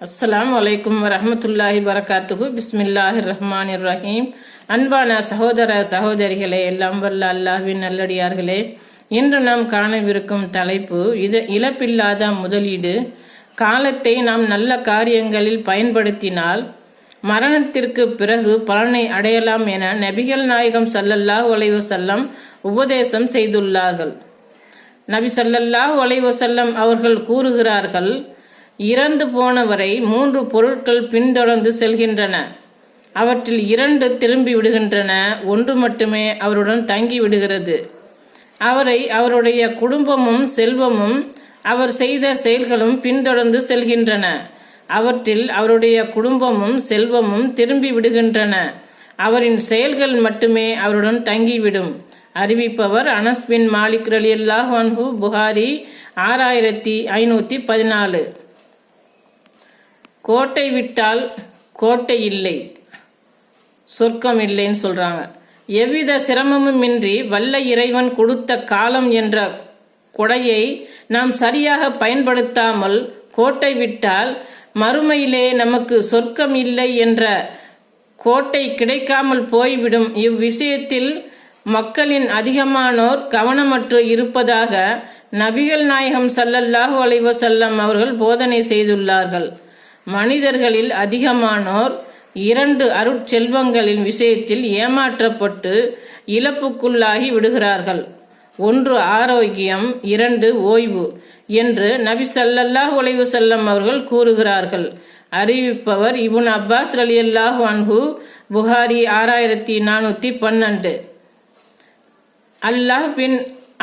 அஸ்லாம் அலைக்கும் வரமத்துல்லாஹி வரகாத்துகு பிஸ்மில்லாஹிர் ரஹ்மானிர் ரஹீம். அன்பான சகோதர சகோதரிகளே எல்லாம் வல்ல அல்லாஹ்வின் நல்லடியார்களே இன்று நாம் காணவிருக்கும் தலைப்பு இது இழப்பில்லாத முதலீடு. காலத்தை நாம் நல்ல காரியங்களில் பயன்படுத்தினால் மரணத்திற்கு பிறகு பலனை அடையலாம் என நபிகள் நாயகம் சல்லல்லாஹ் செல்லம் உபதேசம் செய்துள்ளார்கள். நபி சல்லல்லாஹ் செல்லம் அவர்கள் கூறுகிறார்கள் இறந்து போனவரை மூன்று பொருட்கள் பின்தொடர்ந்து செல்கின்றன. அவற்றில் இரண்டு திரும்பி விடுகின்றன ஒன்று மட்டுமே அவருடன் தங்கி விடுகிறது. அவரை அவருடைய குடும்பமும் செல்வமும் அவர் செய்த செயல்களும் பின்தொடர்ந்து செல்கின்றன. அவற்றில் அவருடைய குடும்பமும் செல்வமும் திரும்பி விடுகின்றன. அவரின் செயல்கள் மட்டுமே அவருடன் தங்கிவிடும். அறிவிப்பவர் அனஸ்பின் மாலிக் ரலியல்லாஹு அல்லாஹ் புகாரி ஆறாயிரத்தி ஐநூற்றி பதினாலு. கோட்டை விட்டால் கோட்டை இல்லை. சொர்க்கம் இல்லைன்னு சொல்கிறாங்க எவ்வித சிரமமுமின்றி வல்ல இறைவன் கொடுத்த காலம் என்ற கொடையை நாம் சரியாக பயன்படுத்தாமல் கோட்டை விட்டால் மறுமையிலே நமக்கு சொர்க்கம் இல்லை என்ற கோட்டை கிடைக்காமல் போய்விடும். இவ்விஷயத்தில் மக்களின் அதிகமானோர் கவனமற்று இருப்பதாக நபிகள் நாயகம் சல்லல்லாஹு அலைவசல்லம் அவர்கள் போதனை செய்துள்ளார்கள். மனிதர்களில் அதிகமானோர் இரண்டு அருட்செல்வங்களின் விஷயத்தில் ஏமாற்றப்பட்டு இழப்புக்குள்ளாகி விடுகிறார்கள். ஒன்று ஆரோக்கியம் இரண்டு ஓய்வு என்று நபி சல்லல்லாஹ் உலைவு செல்லம் அவர்கள் கூறுகிறார்கள். அறிவிப்பவர் இபுன் அப்பாஸ் ரலியல்லாஹு அன்ஹு புகாரி ஆறாயிரத்தி நானூற்றி பன்னெண்டு. அல்லாஹ் பின்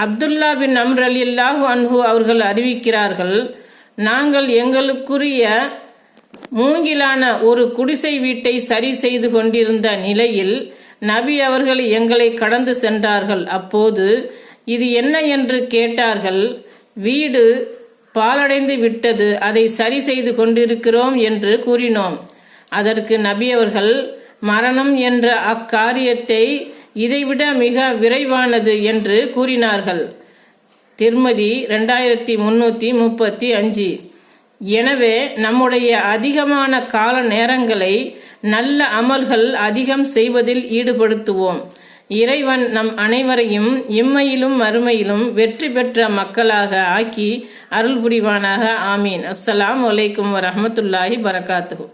அப்துல்லா பின் அம்ர் ரலியல்லாஹு அன்ஹு அவர்கள் அறிவிக்கிறார்கள் நாங்கள் எங்களுக்குரிய மூங்கிலான ஒரு குடிசை வீட்டை சரி செய்து கொண்டிருந்த நிலையில் நபி அவர்கள் எங்களை கடந்து சென்றார்கள். அப்போது இது என்ன என்று கேட்டார்கள். வீடு பாலடைந்து விட்டது அதை சரி செய்து கொண்டிருக்கிறோம் என்று கூறினோம். அதற்கு நபி அவர்கள் மரணம் என்ற அக்காரியத்தை இதைவிட மிக விரைவானது என்று கூறினார்கள். திருமதி ரெண்டாயிரத்தி முன்னூத்தி முப்பத்தி அஞ்சு. எனவே நம்முடைய அதிகமான கால நேரங்களை நல்ல அமல்கள் அதிகம் செய்வதில் ஈடுபடுத்துவோம். இறைவன் நம் அனைவரையும் இம்மையிலும் மறுமையிலும் வெற்றி பெற்ற மக்களாக ஆக்கி அருள் புரிவானாக. ஆமீன். அஸ்ஸலாம் வலைக்கும் வரமத்துல்லாஹி வரகாத்துஹு